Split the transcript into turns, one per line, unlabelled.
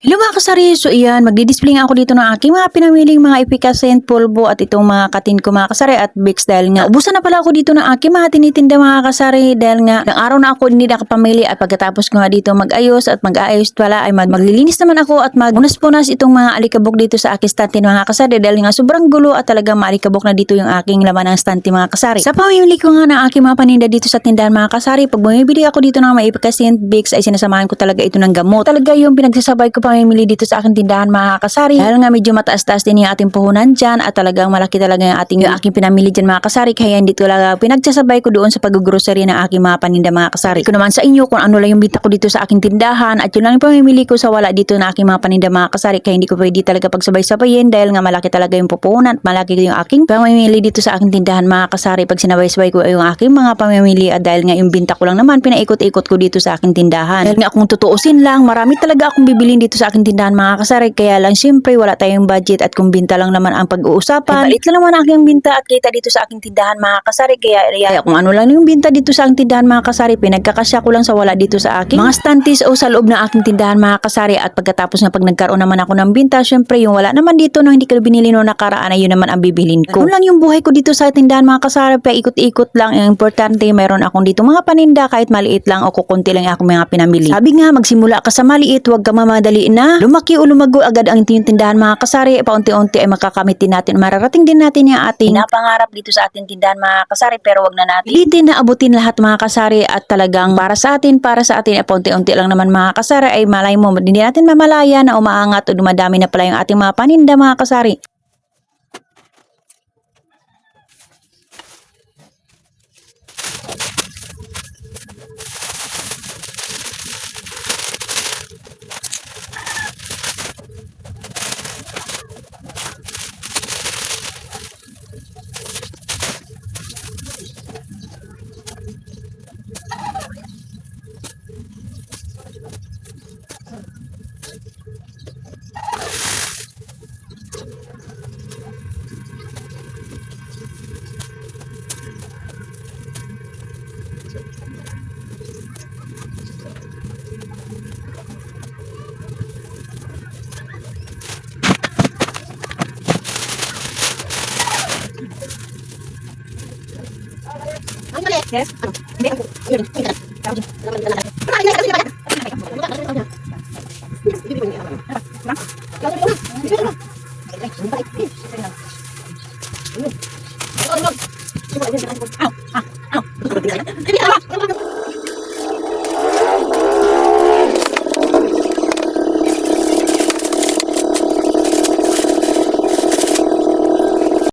Hello mga kasari, so iyan, magdi-display nga ako dito ng aking mga pinamiling mga efficacent pulbo at itong mga katin ko mga kasari at Vicks dahil nga ubusan na pala ako dito ng aking mga tinitinda mga kasari dahil nga ng araw na ako hindi nakapamili at pagkatapos ko nga dito mag-ayos at mag-aayos pala ay mag maglilinis naman ako at magpunas-punas itong mga alikabok dito sa aking stante mga kasari dahil nga sobrang gulo at talagang maalikabok na dito yung aking laman ng stante mga kasari. Sa pamimili ko nga ng aking mga paninda dito sa tindahan mga kasari, pag bumibili ako dito ng mga efficacent Vicks ay sinasamahan ko talaga ito ng gamot. Talaga yung pinagsasabay ko pamimili dito sa aking tindahan mga kasari. Dahil nga medyo mataas-taas din yung ating puhunan dyan at talagang malaki talaga yung ating yung aking pinamili dyan mga kasari. Kaya hindi talaga pinagsasabay ko doon sa pag-grocery ng aking mga paninda mga kasari. Ko naman sa inyo kung ano lang yung bita ko dito sa aking tindahan at yun lang yung pamimili ko sa wala dito na aking mga paninda mga kasari. Kaya hindi ko pwede talaga pagsabay-sabayin dahil nga malaki talaga yung pupunan at malaki yung aking pamimili dito sa aking tindahan mga kasari. Pag sinabay-sabay ko yung aking mga pamimili at dahil nga yung binta ko lang naman pinaikot-ikot ko dito sa aking tindahan. Dahil nga kung tutuusin lang, marami talaga akong bibilin dito sa aking tindahan mga kasari. Kaya lang syempre wala tayong budget at kung binta lang naman ang pag-uusapan. Ay, balit lang naman ang aking binta at kita dito sa aking tindahan mga kasari. Kaya, kaya kung ano lang yung binta dito sa aking tindahan mga kasari, pinagkakasya ko lang sa wala dito sa aking mga stantis o sa loob ng aking tindahan mga kasari. At pagkatapos nga pag nagkaroon naman ako ng binta, syempre yung wala naman dito no hindi ko binili no nakaraan ay yun naman ang bibilin ko. Ano lang yung buhay ko dito sa tindahan mga kasari, pa ikot-ikot lang. Ang importante, meron akong dito mga paninda kahit maliit lang o kukunti lang akong mga pinamili. Sabi nga, magsimula ka sa maliit, huwag ka mamadali na. Lumaki o lumago agad ang yung tindahan mga kasari. Paunti-unti ay makakamitin natin. Mararating din natin yung ating napangarap dito sa ating tindahan mga kasari. Pero wag na natin pilitin na abutin lahat mga kasari at talagang para sa atin, para sa atin, ay paunti-unti lang naman mga kasari ay malay mo. Hindi natin mamalaya na umaangat o dumadami na pala yung ating mga paninda mga kasari. Yes. Oh. Ini apa? Ah,